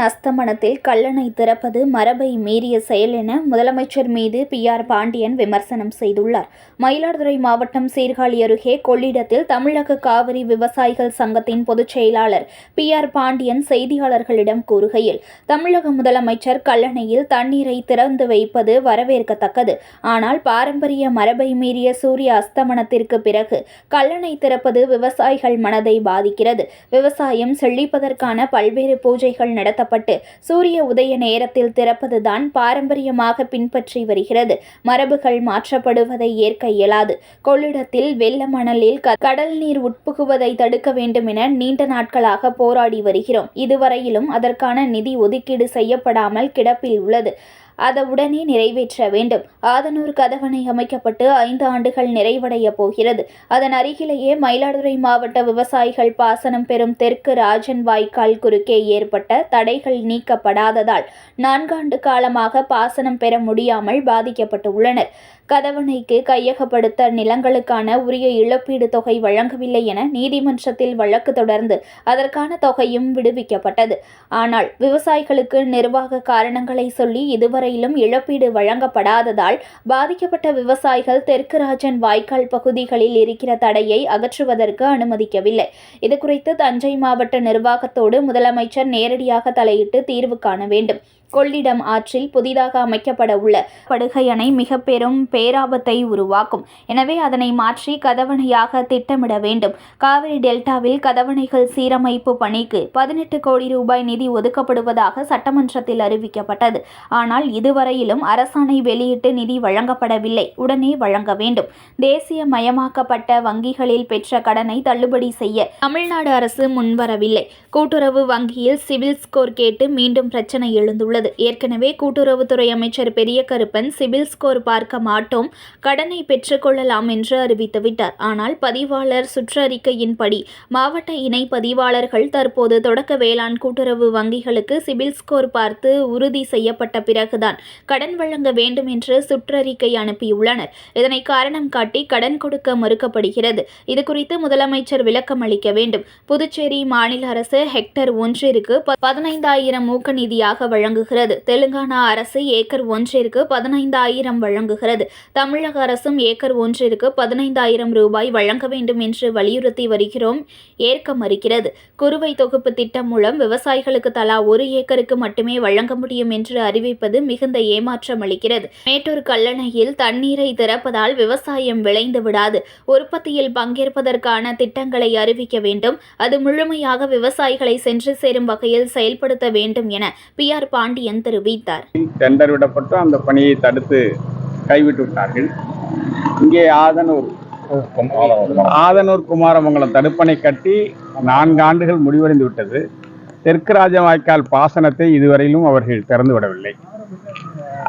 சூரியன் அஸ்தமனத்தில் கல்லணை திறப்பது மரபை மீறிய செயல் என முதலமைச்சர் மீது பி. ஆர். பாண்டியன் விமர்சனம் செய்துள்ளார். மயிலாடுதுறை மாவட்டம் சீர்காழி அருகே கொள்ளிடத்தில் தமிழக காவிரி விவசாயிகள் சங்கத்தின் பொதுச் செயலாளர் பி. ஆர். பாண்டியன் செய்தியாளர்களிடம் கூறுகையில் தமிழக முதலமைச்சர் கல்லணையில் தண்ணீரை திறந்து வைப்பது வரவேற்கத்தக்கது. ஆனால் பாரம்பரிய மரபை மீறிய சூரிய அஸ்தமனத்திற்கு பிறகு கல்லணை திறப்பது விவசாயிகள் மனதை பாதிக்கிறது. விவசாயம் செழிப்பதற்கான பல்வேறு பூஜைகள் நடத்தப்பட்டு சூரிய உதய நேரத்தில் திறப்பதுதான் பாரம்பரியமாக பின்பற்றி வருகிறது. மரபுகள் மாற்றப்படுவதை ஏற்க இயலாது. கொள்ளிடத்தில் வெள்ள மணலில் க- கடல் நீர் உட்புகுவதை தடுக்க வேண்டும் என நீண்ட நாட்களாக போராடி வருகிறோம். இதுவரையிலும் அதற்கான நிதி ஒதுக்கீடு செய்யப்படாமல் கிடப்பில் உள்ளது. அதை உடனே நிறைவேற்ற வேண்டும். ஆதனூர் கதவணை அமைக்கப்பட்டு ஐந்து ஆண்டுகள் நிறைவடைய போகிறது. அதன் அருகிலேயே மயிலாடுதுறை மாவட்ட விவசாயிகள் பாசனம் பெறும் தெற்கு ராஜன் வாய்க்கால் குறுக்கே ஏற்பட்ட தடைகள் நீக்கப்படாததால் நான்காண்டு காலமாக பாசனம் பெற முடியாமல் பாதிக்கப்பட்டு உள்ளனர் கதவணைக்கு கையகப்படுத்த நிலங்களுக்கான உரிய இழப்பீடு தொகை வழங்கவில்லை என நீதிமன்றத்தில் வழக்கு தொடர்ந்து அதற்கான தொகையும் விடுவிக்கப்பட்டது. ஆனால் விவசாயிகளுக்கு நிர்வாக காரணங்களை சொல்லி இதுவரையிலும் இழப்பீடு வழங்கப்படாததால் பாதிக்கப்பட்ட விவசாயிகள் தெற்கு ராஜன் வாய்க்கால் பகுதிகளில் இருக்கிற தடையை அகற்றுவதற்கு அனுமதிக்கவில்லை. இதுகுறித்து தஞ்சை மாவட்ட நிர்வாகத்தோடு முதலமைச்சர் நேரடியாக தலையிட்டு தீர்வு காண வேண்டும். கொள்ளிடம் ஆற்றில் புதிதாக அமைக்கப்பட உள்ள படுகை அணை மிக பெரும் பேராபத்தை உருவாக்கும். எனவே அதனை மாற்றி கதவணையாக திட்டமிட வேண்டும். காவிரி டெல்டாவில் கதவணைகள் சீரமைப்பு பணிக்கு பதினெட்டு கோடி ரூபாய் நிதி ஒதுக்கப்படுவதாக சட்டமன்றத்தில் அறிவிக்கப்பட்டது. ஆனால் இதுவரையிலும் அரசாணை வெளியிட்டு நிதி வழங்கப்படவில்லை. உடனே வழங்க வேண்டும். தேசிய மயமாக்கப்பட்ட வங்கிகளில் பெற்ற கடனை தள்ளுபடி செய்ய தமிழ்நாடு அரசு முன்வரவில்லை. கூட்டுறவு வங்கியில் சிவில் ஸ்கோர் கேட்டு மீண்டும் பிரச்சனை எழுந்துள்ளது. ஏற்கனவே கூட்டுறவுத்துறை அமைச்சர் பெரிய கருப்பன் சிவில் ஸ்கோர் பார்க்க மாட்டோம் கடனை பெற்றுக்கொள்ளலாம் என்று அறிவித்துவிட்டார். ஆனால் பதிவாளர் சுற்றறிக்கையின்படி மாவட்ட இணை பதிவாளர்கள் தற்போது தொடக்க வேளாண் கூட்டுறவு வங்கிகளுக்கு சிவில் ஸ்கோர் பார்த்து உறுதி செய்யப்பட்ட பிறகுதான் கடன் வழங்க வேண்டும் என்று சுற்றறிக்கை அனுப்பியுள்ளனர். இதனை காரணம் காட்டி கடன் கொடுக்க மறுக்கப்படுகிறது. இதுகுறித்து முதலமைச்சர் விளக்கம் அளிக்க வேண்டும். புதுச்சேரி மாநில அரசு ஹெக்டர் ஒன்றிற்கு பதினைந்தாயிரம் ஊக்க நிதியாக வழங்குகிறது. தெலுங்கானா அரசு ஏக்கர் ஒன்றிற்கு பதினைந்தாயிரம் வழங்குகிறது. தமிழக அரசும் ஏக்கர் ஒன்றிற்கு பதினைந்தாயிரம் ரூபாய் வழங்க வேண்டும் என்று வலியுறுத்தி வருகிறோம். ஏற்க மறுக்கிறது. குறுவை தொகுப்பு திட்டம் மூலம் விவசாயிகளுக்கு தலா ஒரு ஏக்கருக்கு மட்டுமே வழங்க முடியும் என்று அறிவிப்பது மிகுந்த ஏமாற்றம் அளிக்கிறது. மேட்டூர் கல்லணையில் தண்ணீரை திறப்பதால் விவசாயம் விளைந்து விடாது. உற்பத்தியில் பங்கேற்பதற்கான திட்டங்களை அறிவிக்க வேண்டும். அது முழுமையாக விவசாயிகளை சென்று சேரும் வகையில் செயல்படுத்த வேண்டும் என பி. ஆர். பாண்டியன் தெரிவித்தார். டெண்டர் விடப்பட்டு அந்த பணியை தடுத்து கைவிட்டு விட்டார்கள் இங்கே ஆதனூர் ஆதனூர் குமாரமங்கலம் தடுப்பணை கட்டி நான்கு ஆண்டுகள் முடிவடைந்து விட்டது. தெற்கு ராஜவாய்க்கால் பாசனத்தை இதுவரையிலும் அவர்கள் திறந்து விடவில்லை.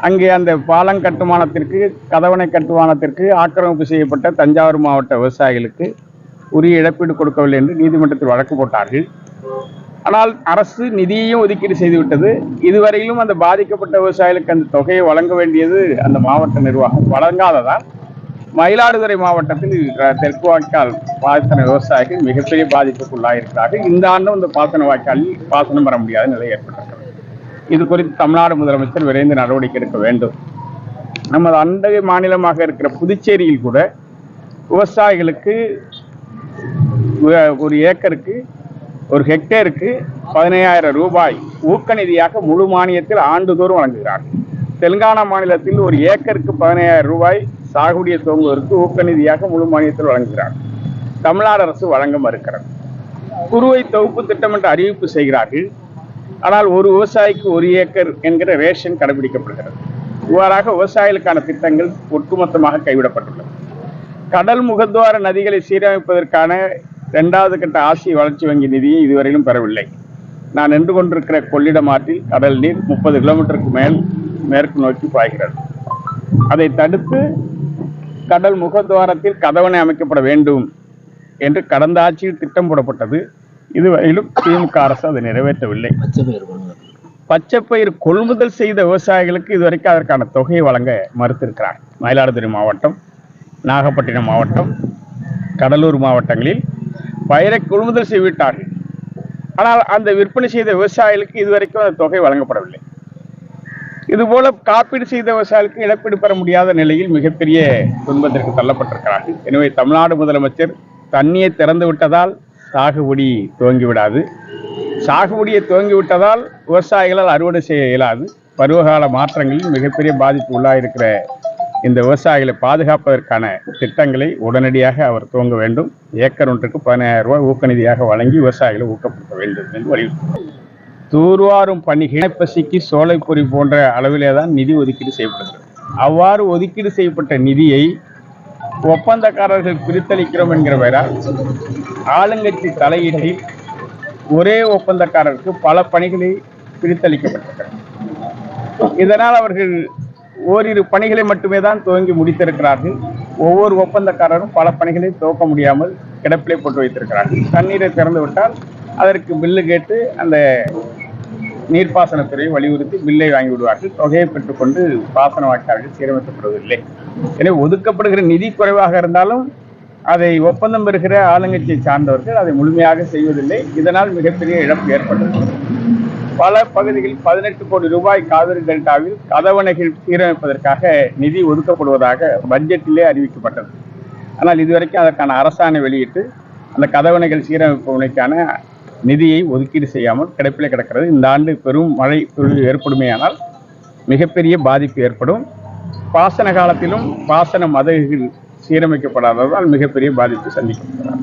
அங்கே அந்த பாலம் கட்டுமானத்திற்கு கதவணை கட்டுமானத்திற்கு ஆக்கிரமிப்பு செய்யப்பட்ட தஞ்சாவூர் மாவட்ட விவசாயிகளுக்கு உரிய இழப்பீடு கொடுக்கவில்லை என்று நீதிமன்றத்தில் வழக்கு போட்டார்கள். ஆனால் அரசு நிதியையும் ஒதுக்கீடு செய்துவிட்டது. இதுவரையிலும் அந்த பாதிக்கப்பட்ட விவசாயிகளுக்கு அந்த தொகையை வழங்க வேண்டியது அந்த மாவட்ட நிர்வாகம். வழங்காததால் மயிலாடுதுறை மாவட்டத்தில் தெற்கு வாய்க்கால் பாசன விவசாயிகள் மிகப்பெரிய பாதிப்புக்குள்ளாயிருக்கிறார்கள். இந்த ஆண்டும் இந்த பாசன வாய்க்காலில் பாசனம் பெற முடியாத நிலை ஏற்பட்டிருக்கிறது. இது குறித்து தமிழ்நாடு முதலமைச்சர் விரைந்து நடவடிக்கை எடுக்க வேண்டும். நமது அண்டை மாநிலமாக இருக்கிற புதுச்சேரியில் கூட விவசாயிகளுக்கு ஒரு ஏக்கருக்கு ஒரு ஹெக்டேருக்கு பதினையாயிரம் ரூபாய் ஊக்கநிதியாக முழு மானியத்தில் ஆண்டுதோறும் வழங்குகிறார். தெலுங்கானா மாநிலத்தில் ஒரு ஏக்கருக்கு பதினையாயிரம் ரூபாய் சாகுடியை துவங்குவதற்கு ஊக்கநிதியாக முழு மானியத்தில் வழங்குகிறார். தமிழ்நாடு அரசு வழங்க மறுக்கிறது. குறுவை தொகுப்பு திட்டம் என்று அறிவிப்பு செய்கிறார்கள். ஆனால் ஒரு விவசாயிக்கு ஒரு ஏக்கர் என்கிற ரேஷன் கடைபிடிக்கப்படுகிறது. இவ்வாறாக விவசாயிகளுக்கான திட்டங்கள் ஒட்டுமொத்தமாக கைவிடப்பட்டுள்ளது. கடல் முகத்துவார நதிகளை சீரமைப்பதற்கான இரண்டாவது கட்ட ஆசிய வளர்ச்சி வங்கி நிதியை இதுவரையிலும் பெறவில்லை. நான் நின்று கொண்டிருக்கிற கொள்ளிடம் ஆற்றில் கடல் நீர் முப்பது கிலோமீட்டருக்கு மேல் மேற்கு நோக்கி பாய்கிறது. அதை தடுத்து கடல் முகத்துவாரத்தில் கதவணை அமைக்கப்பட வேண்டும் என்று கடந்த ஆட்சியில் திட்டம் போடப்பட்டது. இதுவரையிலும் திமுக அரசு அதை நிறைவேற்றவில்லை. பச்சைப்பயிர் கொள்முதல் செய்த விவசாயிகளுக்கு இதுவரைக்கும் அதற்கான தொகையை வழங்க மறுத்திருக்கிறார். மயிலாடுதுறை மாவட்டம் நாகப்பட்டினம் மாவட்டம் கடலூர் மாவட்டங்களில் பயிரை கொள்முதல் செய்துவிட்டார்கள் ஆனால் அந்த விற்பனை செய்த விவசாயிகளுக்கு இதுவரைக்கும் அந்த தொகை வழங்கப்படவில்லை. இதுபோல காப்பீடு செய்த விவசாயிகளுக்கு இழப்பீடு பெற முடியாத நிலையில் மிகப்பெரிய துன்பத்திற்கு தள்ளப்பட்டிருக்கிறார்கள். எனவே தமிழ்நாடு முதலமைச்சர் தண்ணியை திறந்து விட்டதால் சாகுபடி துவங்கிவிடாது. சாகுபடியை துவங்கிவிட்டதால் விவசாயிகளால் அறுவடை செய்ய இயலாது. பருவகால மாற்றங்களில் மிகப்பெரிய பாதிப்பு உள்ளாயிருக்கிற இந்த விவசாயிகளை பாதுகாப்பதற்கான திட்டங்களை உடனடியாக அவர் துவங்க வேண்டும். ஏக்கர் ஒன்றுக்கு பதினாயிரம் ரூபாய் ஊக்கநிதியாக வழங்கி விவசாயிகளை ஊக்கப்படுத்த வேண்டும் என்று வலியுறுத்தி தூர்வாரும் பணிகள் பசிக்கு சோலைப்பொறி போன்ற அளவிலே தான் நிதி ஒதுக்கீடு செய்யப்படுகிறது. அவ்வாறு ஒதுக்கீடு செய்யப்பட்ட நிதியை ஒப்பந்தக்காரர்கள் பிரித்தளிக்கிறோம் என்கிற பெயரால் ஆளுங்கட்சி தலையீட்டில் ஒரே ஒப்பந்தக்காரருக்கு பல பணிகளை பிரித்தளிக்கப்பட்டிருக்கிறது. இதனால் அவர்கள் ஓரிரு பணிகளை மட்டுமே தான் துவங்கி முடித்திருக்கிறார்கள். ஒவ்வொரு ஒப்பந்தக்காரரும் பல பணிகளை துவக்க முடியாமல் கிடப்பிலே போட்டு வைத்திருக்கிறார்கள். தண்ணீரை திறந்து விட்டால் அதற்கு பில்லு கேட்டு அந்த நீர்ப்பாசனத்துறையை வலியுறுத்தி பில்லை வாங்கி விடுவார்கள். தொகையை பெற்றுக்கொண்டு பாசன வாய்க்கால்கள் சீரமைக்கப்படுவதில்லை. எனவே ஒதுக்கப்படுகிற நிதி குறைவாக இருந்தாலும் அதை ஒப்பந்தம் பெறுகிற ஆளுங்கட்சியை சார்ந்தவர்கள் அதை முழுமையாக செய்வதில்லை. இதனால் மிகப்பெரிய இழப்பு ஏற்பட்டது பல பகுதிகளில் பதினெட்டு கோடி ரூபாய் காவிரி டெல்டாவில் கதவணைகள் சீரமைப்பதற்காக நிதி ஒதுக்கப்படுவதாக பட்ஜெட்டிலே அறிவிக்கப்பட்டது. ஆனால் இதுவரைக்கும் அதற்கான அரசாணை வெளியிட்டு அந்த கதவணைகள் சீரமைப்பு பணிக்கான நிதியை ஒதுக்கீடு செய்யாமல் கிடப்பிலே கிடக்கிறது. இந்த ஆண்டு பெரும் மழை தொழில் ஏற்படுமேயானால் மிகப்பெரிய பாதிப்பு ஏற்படும். பாசன காலத்திலும் பாசன மதகுகள் சீரமைக்கப்படாததால் மிகப்பெரிய பாதிப்பு சந்திக்கப்படுகிறார்